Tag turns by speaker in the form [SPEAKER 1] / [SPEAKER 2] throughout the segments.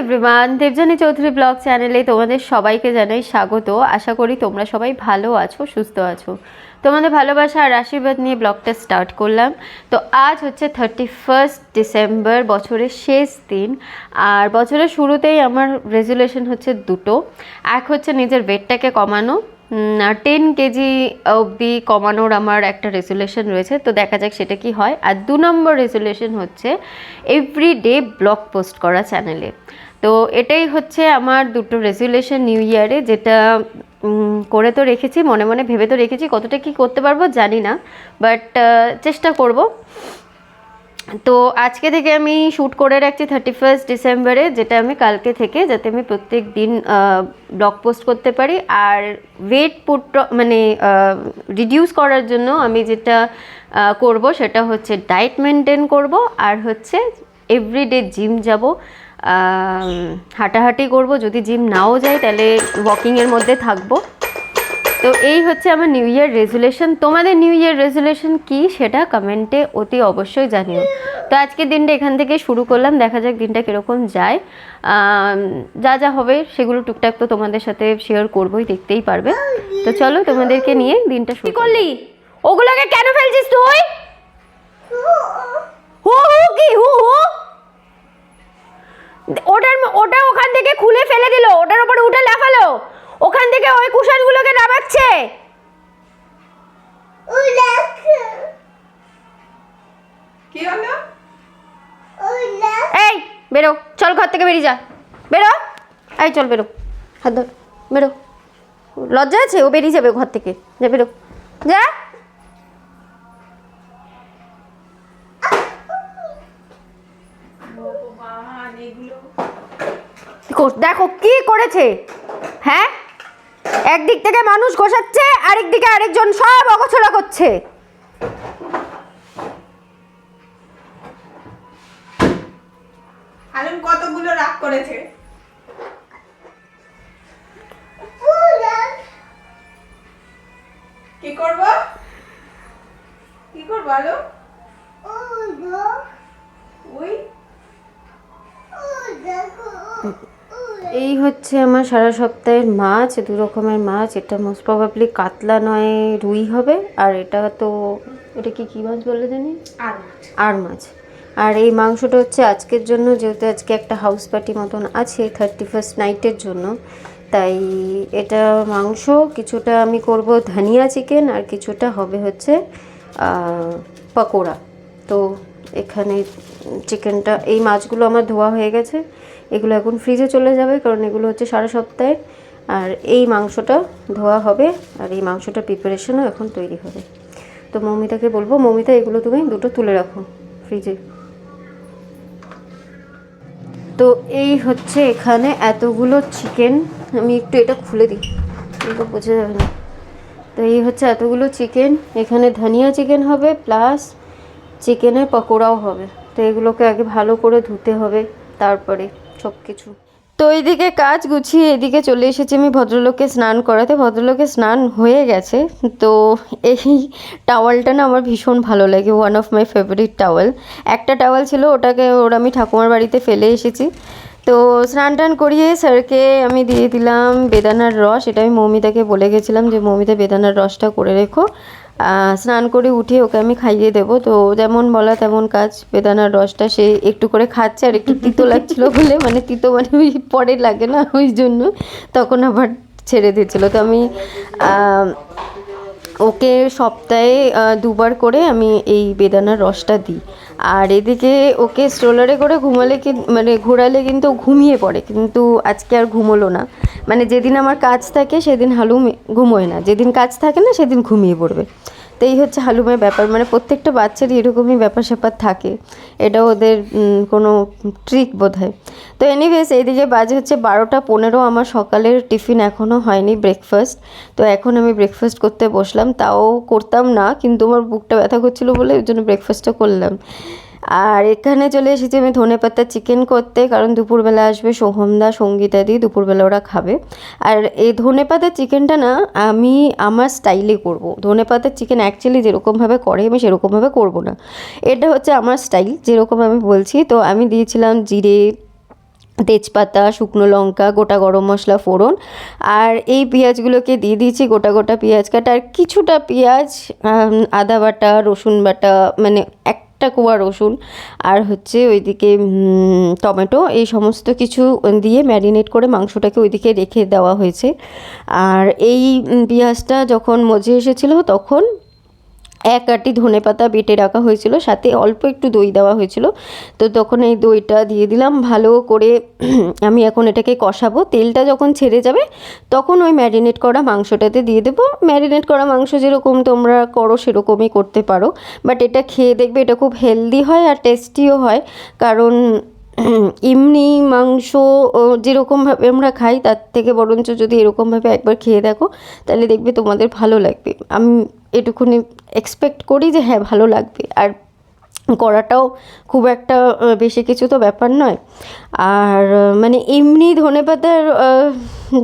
[SPEAKER 1] Everyone Debjani Chowdhury blog চ্যানেলে তোমাদের সবাইকে জানাই স্বাগত। আশা করি তোমরা সবাই ভালো আছো, সুস্থ আছো। তোমাদের ভালোবাসা আর আশীর্বাদ নিয়ে ব্লগটা স্টার্ট করলাম। তো আজ হচ্ছে থার্টি ফার্স্ট ডিসেম্বর বছরের শেষ দিন। আর বছরের শুরুতেই আমার রেজুলেশন হচ্ছে দুটো। এক হচ্ছে নিজের ওয়েটটাকে কমানো। টেন কেজি অবধি কমানোর আমার একটা রেজুলেশন রয়েছে। তো দেখা যাক সেটা কি হয়। আর দু নম্বর রেজুলেশন হচ্ছে এভরি ডে ব্লগ পোস্ট করা চ্যানেলে তো এটাই হচ্ছে আমার দুটো রেজুলেশন নিউ ইয়ারে যেটা করে তো রেখেছি, মনে মনে ভেবে তো রেখেছি কতটা কি করতে পারব জানি না বাট চেষ্টা করব। তো আজকে থেকে আমি শ্যুট করে রাখছি থার্টি ফার্স্ট ডিসেম্বরে যেটা আমি কালকে থেকে, যাতে আমি প্রত্যেক দিন ব্লগ পোস্ট করতে পারি, আর ওয়েট পুট মানে রিডিউস করার জন্য আমি যেটা করব সেটা হচ্ছে ডায়েট মেনটেন করব, আর হচ্ছে এভরিডে জিম যাব। হাঁটাহাঁটি করব যদি জিম নাও যাই তাহলে ওয়াকিংয়ের মধ্যে থাকব। তো এই হচ্ছে আমার নিউ ইয়ার রেজুলেশন তোমাদের নিউ ইয়ার রেজুলেশন কি সেটা কমেন্টে অতি অবশ্যই জানিও। তো আজকের দিনটা এখান থেকে শুরু করলাম দেখা যাক দিনটা কীরকম যায়। যা যা হবে সেগুলো টুকটাক তো তোমাদের সাথে শেয়ার করবোই দেখতেই পারবে। তো চলো তোমাদেরকে নিয়ে দিনটা শুরু করলি? ওগুলোকে কেন ফেলছিস তুই? থেকে ওই কুশনগুলোকে নামাচ্ছে?
[SPEAKER 2] কি হলো?
[SPEAKER 1] এই বেরো চল ঘর থেকে বেরিয়ে যা। বেরো? এই চল বেরো। হাত ধর বেরো। লজ্জা আছে? ও বেরিয়ে যাবে ঘর থেকে। যা বেরো। যা। দেখো কি করেছে? হ্যাঁ? একদিক থেকে মানুষ ঘষাচ্ছে আরেক দিকে আরেকজন সব অগোছলা করছে।
[SPEAKER 2] আলম কতগুলো রাগ করেছে? কি করব? কি করব আলো ওই
[SPEAKER 1] এই হচ্ছে আমার সারা সপ্তাহের মাছ দু রকমের মাছ। এটা মোস্ট প্রবাবলি কাতলা নয় রুই হবে। আর এটা তো এটা কি কী মাছ বলে জানি?
[SPEAKER 2] আর
[SPEAKER 1] আর মাছ। আর এই মাংসটা হচ্ছে আজকের জন্য যেহেতু আজকে একটা হাউস পার্টি মতন আছে থার্টি ফার্স্ট নাইটের জন্য। তাই এটা মাংস কিছুটা আমি করব ধনিয়া চিকেন আর কিছুটা হবে হচ্ছে পকোড়া। তো এখানে চিকেনটা এই মাছগুলো আমার ধোয়া হয়ে গেছে। এগুলো এখন ফ্রিজে চলে যাবে, কারণ এগুলো হচ্ছে সারা সপ্তাহে। আর এই মাংসটা ধোয়া হবে, আর এই মাংসটা প্রিপারেশনও এখন তৈরি হবে। তো মৌমিতাকে বলব, মৌমিতা, এগুলো তুমি দুটো তুলে রাখো ফ্রিজে তো এই হচ্ছে এখানে এতগুলো চিকেন আমি একটু এটা খুলে দিই কিন্তু বোঝা যাবে না। তো এই হচ্ছে এতগুলো চিকেন এখানে ধনিয়া চিকেন হবে প্লাস চিকেনের পকোড়াও হবে। তো এগুলোকে আগে ভালো করে ধুতে হবে, তারপরে সব কিছু তো এইদিকে কাজ গুছিয়ে এদিকে চলে এসেছি আমি ভদ্রলোককে স্নান করাতে। ভদ্রলোকে স্নান হয়ে গেছে। তো এই টাওয়ালটা না আমার ভীষণ ভালো লাগে one of my favourite towel একটা টাওয়াল ছিল, ওটাকে ওর আমি ঠাকুমার বাড়িতে ফেলে এসেছি। তো স্নান টান করিয়ে স্যারকে আমি দিয়ে দিলাম বেদানার রস। এটা আমি মৌমিতাকে বলে গেছিলাম যে, মৌমিতা বেদানার রসটা করে রেখো। স্নান করে উঠে ওকে আমি খাইয়ে দেবো। তো যেমন বলা তেমন কাজ। বেদানার রসটা সে একটু করে খাচ্ছে আর একটু তিতো লাগছিল বলে মানে তিতো মানে ওই পরে লাগে না ওই জন্য। তখন আবার ছেড়ে দিচ্ছিল তো আমি ওকে সপ্তাহে দুবার করে আমি এই বেদানার রসটা দিই। আর এদিকে ওকে স্ট্রোলারে করে ঘুমালে কি মানে ঘোরালে কিন্তু ঘুমিয়ে পড়ে। কিন্তু আজকে আর ঘুমোলো না। মানে যেদিন আমার কাজ থাকে সেদিন হালুম ঘুমোয় না। যেদিন কাজ থাকে না সেদিন ঘুমিয়ে পড়বে। তো এই হচ্ছে হালুমের ব্যাপার। মানে প্রত্যেকটা বাচ্চারই এরকমই ব্যাপার স্যাপার থাকে। এটা ওদের কোনো ট্রিক বোধ হয় তো এনিওয়েজ এইদিকে বাজে হচ্ছে বারোটা পনেরো। আমার সকালের টিফিন এখনও হয়নি ব্রেকফাস্ট তো এখন আমি ব্রেকফাস্ট করতে বসলাম। তাও করতাম না, কিন্তু আমার বুকটা ব্যথা করছিল বলে ওই জন্য ব্রেকফাস্টটা করলাম। আর এখানে চলে এসেছি আমি ধনে পাতা চিকেন করতে, কারণ দুপুরবেলা আসবে সোহমদা সঙ্গীতা দি দুপুরবেলা ওরা খাবে। আর এই ধনে পাতার চিকেনটা না, আমি আমার স্টাইলে করব। ধনে পাতার চিকেন অ্যাকচুয়ালি যেরকমভাবে করে, আমি সেরকমভাবে করব না। এটা হচ্ছে আমার স্টাইল যেরকম আমি বলছি। তো আমি দিয়েছিলাম জিরে, তেজপাতা, শুকনো লঙ্কা, গোটা গরম মশলা, ফোড়ন। আর এই পেঁয়াজগুলোকে দিয়ে দিয়েছি, গোটা গোটা পেঁয়াজ কাটা। আর কিছুটা পেঁয়াজ আদা বাটা, রসুন বাটা মানে একটা কোয়া রসুন আর হচ্ছে ওইদিকে টমেটো, এই সমস্ত কিছু দিয়ে ম্যারিনেট করে মাংসটাকে ওইদিকে রেখে দেওয়া হয়েছে। আর এই পেঁয়াজটা যখন মজে এসেছিল তখন এক আটি ধনে পাতা বেটে রাখা হয়েছিল, সাথে অল্প একটু দই দেওয়া হয়েছিল। তো তখন এই দইটা দিয়ে দিলাম, ভালো করে আমি এখন এটাকে কষাবো। তেলটা যখন ছেড়ে যাবে, তখন ওই ম্যারিনেট করা মাংসটাতে দিয়ে দেবো। ম্যারিনেট করা মাংস যেরকম তোমরা করো, সেরকমই করতে পারো। বাট এটা খেয়ে দেখবে এটা খুব হেলদি হয় আর টেস্টিও হয়। কারণ এমনি মাংস যেরকমভাবে আমরা খাই তার থেকে বরঞ্চ যদি এরকমভাবে একবার খেয়ে দেখো তাহলে দেখবে তোমাদের ভালো লাগবে। আমি এটুকুনি এক্সপেক্ট করি যে হ্যাঁ ভালো লাগবে। আর করাটাও খুব একটা বেশি কিছু তো ব্যাপার নয়। আর মানে এমনি ধনেপাতার আহ,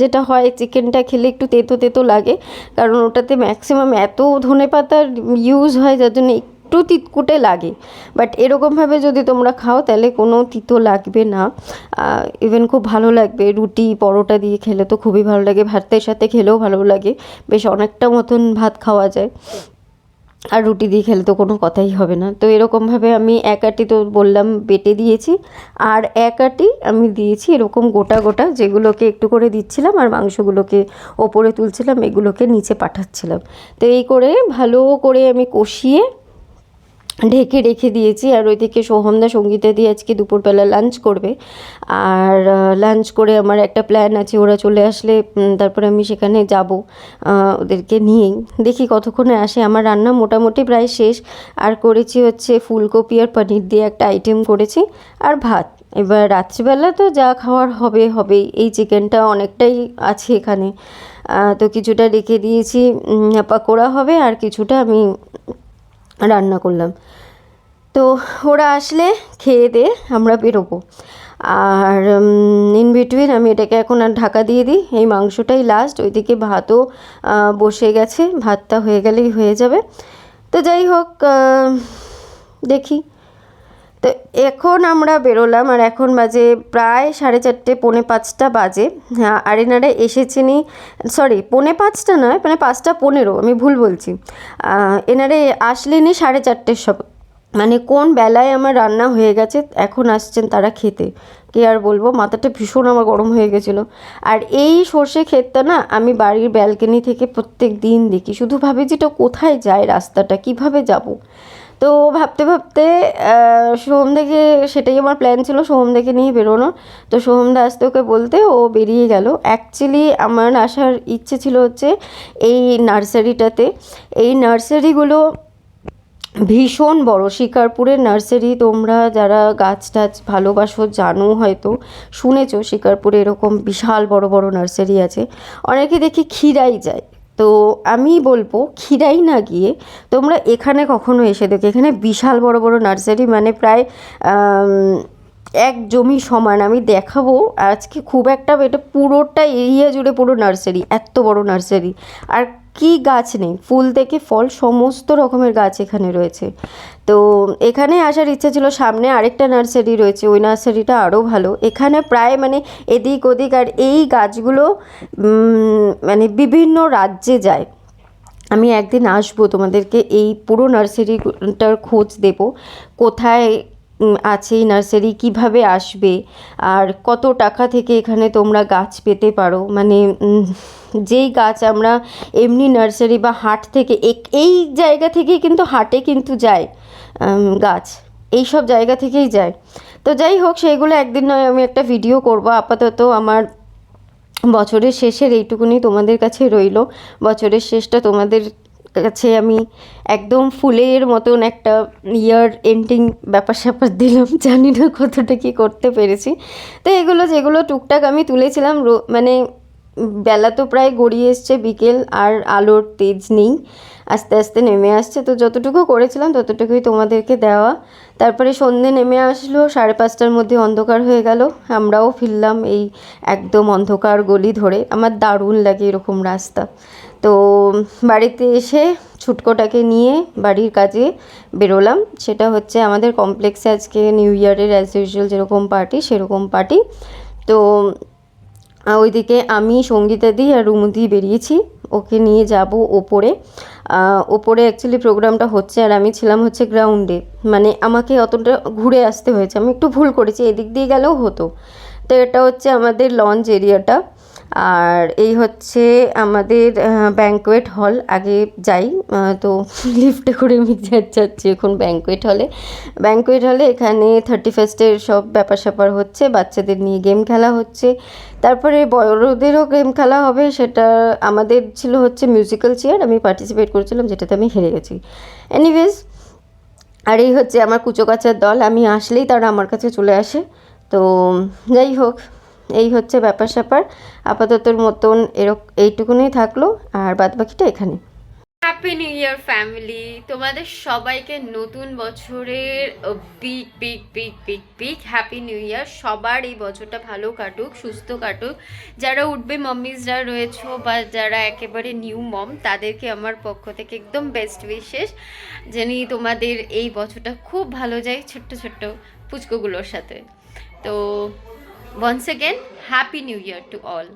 [SPEAKER 1] যেটা হয় চিকেনটা খেলে একটু তেতো তেতো লাগে। কারণ ওটাতে ম্যাক্সিমাম এত ধনেপাতার ইউজ হয় যার জন্য একটু তিতকুটে লাগে। বাট এরকমভাবে যদি তোমরা খাও, তাহলে কোনো তিতো লাগবে না। ইভেন খুব ভালো লাগবে। রুটি, পরোটা দিয়ে খেলে তো খুবই ভালো লাগে। ভাতের সাথে খেলেও ভালো লাগে। বেশ অনেকটা মতন ভাত খাওয়া যায়। আর রুটি দিয়ে খেলে তো কোনো কথাই হবে না। তো এরকমভাবে আমি এক আটি তো বললাম, বেটে দিয়েছি। আর এক আটি আমি দিয়েছি এরকম গোটা গোটা, যেগুলোকে একটু করে দিচ্ছিলাম আর মাংসগুলোকে ওপরে তুলছিলাম, এগুলোকে নিচে পাঠাচ্ছিলাম। তো এই করে ভালো করে আমি কষিয়ে ঢেকে রেখে দিয়েছি আর ওইদিকে সোহমদা সঙ্গীতা দিয়ে আজকে দুপুরবেলা লাঞ্চ করবে। আর লাঞ্চ করে আমার একটা প্ল্যান আছে, ওরা চলে আসলে তারপরে আমি সেখানে যাব ওদেরকে নিয়েই। দেখি কতক্ষণে আসে। আমার রান্না মোটামুটি প্রায় শেষ। আর করেছি হচ্ছে ফুলকপি আর পনির দিয়ে একটা আইটেম করেছি। আর ভাত। এবার রাত্রিবেলা তো যা খাওয়ার হবে, হবেই। এই চিকেনটা অনেকটাই আছে এখানে। তো কিছুটা রেখে দিয়েছি। পাকোড়া হবে আর কিছুটা আমি রান্না করলাম। তো ওরা আসলে খেয়ে দিয়ে আমরা বেরোবো। আর ইন বিটুইন আমি এটাকে এখন আর ঢাকা দিয়ে দিই। এই মাংসটাই লাস্ট ওইদিকে ভাতও বসে গেছে। ভাতটা হয়ে গেলেই হয়ে যাবে। তো যাই হোক দেখি। তো এখন আমরা বেরোলাম আর এখন বাজে প্রায় সাড়ে চারটে, পৌনে পাঁচটা বাজে। হ্যাঁ আর এনারা এসেছেনই, সরি, পৌনে পাঁচটা নয় মানে পাঁচটা পনেরো, আমি ভুল বলছি। এনারে আসলেনই সাড়ে চারটের সব মানে কোন বেলায় আমার রান্না হয়ে গেছে, এখন আসছেন তারা খেতে। কে আর বলব, মাথাটা ভীষণ আমার গরম হয়ে গেছিল। আর এই সর্ষে ক্ষেতটা না, আমি বাড়ির ব্যালকনি থেকে প্রত্যেক দিন দেখি, শুধু ভাবি যে এটা কোথায় যায় রাস্তাটা, কীভাবে যাব? তো ভাবতে ভাবতে আহ, সোহমদাকে সেটাই আমার প্ল্যান ছিল সোহমদাকে নিয়ে বেরোনো। তো সোহমদা আসতে ওকে বলতে ও বেরিয়ে গেল। অ্যাকচুয়ালি আমার আসার ইচ্ছে ছিল হচ্ছে এই নার্সারিটাতে। এই নার্সারিগুলো ভীষণ বড়। শিকারপুরের নার্সারি তোমরা যারা গাছ টাছ ভালোবাসো জানো হয়তো শুনেছো শিকারপুরে এরকম বিশাল বড় বড় নার্সারি আছে। অনেকে দেখি ক্ষীরাই যায়। তো আমি বলব, ক্ষীরাই না গিয়ে তোমরা এখানে কখনো এসে দেখো, এখানে বিশাল বড় বড় নার্সারি মানে প্রায় এক জমি সমান। আমি দেখাবো, আজকে খুব একটা এটা পুরোটা এরিয়া জুড়ে পুরো নার্সারি, এত বড় নার্সারি। আর কি গাছ নেই? ফুল থেকে ফল, সমস্ত রকমের গাছ এখানে রয়েছে। তো এখানে আসার ইচ্ছা ছিল, সামনে আরেকটা নার্সারি রয়েছে, ওই নার্সারিটা আরও ভালো। এখানে প্রায় মানে এদিক ওদিক আর এই গাছগুলো মানে বিভিন্ন রাজ্যে যায়। আমি একদিন আসব তোমাদেরকে, এই পুরো নার্সারিটার খোঁজ দেব, কোথায় আছে এই নার্সারি, কীভাবে আসবে? আর কত টাকা থেকে এখানে তোমরা গাছ পেতে পারো? মানে যেই গাছ আমরা এমনি নার্সারি বা হাট থেকে এই জায়গা থেকেই কিন্তু হাটে কিন্তু যায় গাছ। এই সব জায়গা থেকেই যায়। তো যাই হোক সেইগুলো একদিন নয়, আমি একটা ভিডিও করব। আপাতত আমার বছরের শেষের এইটুকুনি তোমাদের কাছে রইল। বছরের শেষটা তোমাদের কাছে আমি একদম ফুলের মতন একটা ইয়ার এন্ডিং ব্যাপার স্যাপার দিলাম। জানি না কতটা কী করতে পেরেছি। তো এগুলো যেগুলো টুকটাক আমি তুলেছিলাম মানে বেলা তো প্রায় গড়িয়ে এসছে বিকেল আর আলোর তেজ নেই। আস্তে আস্তে নেমে আসছে। তো যতটুকু করেছিলাম ততটুকুই তোমাদেরকে দেওয়া। তারপরে সন্ধে নেমে আসলো, সাড়ে পাঁচটার মধ্যে অন্ধকার হয়ে গেল। আমরাও ফিরলাম এই একদম অন্ধকার গলি ধরে। আমার দারুণ লাগে এরকম রাস্তা। তো বাড়িতে এসে ছুটকোটাকে নিয়ে বাড়ির কাজে বেরোলাম। সেটা হচ্ছে আমাদের কমপ্লেক্সে আজকে নিউ ইয়ারের অ্যাজ ইউজুয়াল যেরকম পার্টি সেরকম পার্টি তো ওইদিকে আমি সঙ্গীতাদি আর রুমুদি বেরিয়েছি। ওকে নিয়ে যাব ওপরে। ওপরে অ্যাকচুয়ালি প্রোগ্রামটা হচ্ছে আর আমি ছিলাম হচ্ছে গ্রাউন্ডে মানে আমাকে অতটা ঘুরে আসতে হয়েছে। আমি একটু ভুল করেছি, এদিক দিয়ে গেলেও হতো। তো এটা হচ্ছে আমাদের লঞ্চ এরিয়াটা আর এই হচ্ছে আমাদের ব্যাঙ্কোয়েট হল আগে যাই তো লিফটে করে আমি যাচ্ছি এখন ব্যাঙ্কোয়েট হলে ব্যাঙ্কোয়েট হলে এখানে থার্টি ফার্স্টের সব ব্যাপার স্যাপার হচ্ছে, বাচ্চাদের নিয়ে গেম খেলা হচ্ছে। তারপরে বড়দেরও গেম খেলা হবে, সেটা আমাদের ছিল হচ্ছে মিউজিক্যাল চেয়ার আমি পার্টিসিপেট করেছিলাম, যেটাতে আমি হেরে গেছি। এনিওয়েজ আর এই হচ্ছে আমার কুচোকাচার দল। আমি আসলেই তারা আমার কাছে চলে আসে। তো যাই হোক। এই হচ্ছে ব্যাপার স্যাপার। আপাততর মতন এরক এইটুকুনি থাকল, আর বাদ বাকিটা এখানে। হ্যাপি নিউ ইয়ার ফ্যামিলি তোমাদের সবাইকে নতুন বছরের big big big big big happy new year সবার এই বছরটা ভালো কাটুক, সুস্থ কাটুক। যারা উঠবে মম্মিজরা রয়েছো বা যারা একেবারে নিউ মম তাদেরকে আমার পক্ষ থেকে একদম বেস্ট উইশেস জানি তোমাদের এই বছরটা খুব ভালো যায় ছোট্ট ছোট্ট পুচকোগুলোর সাথে। তো once again happy new year to all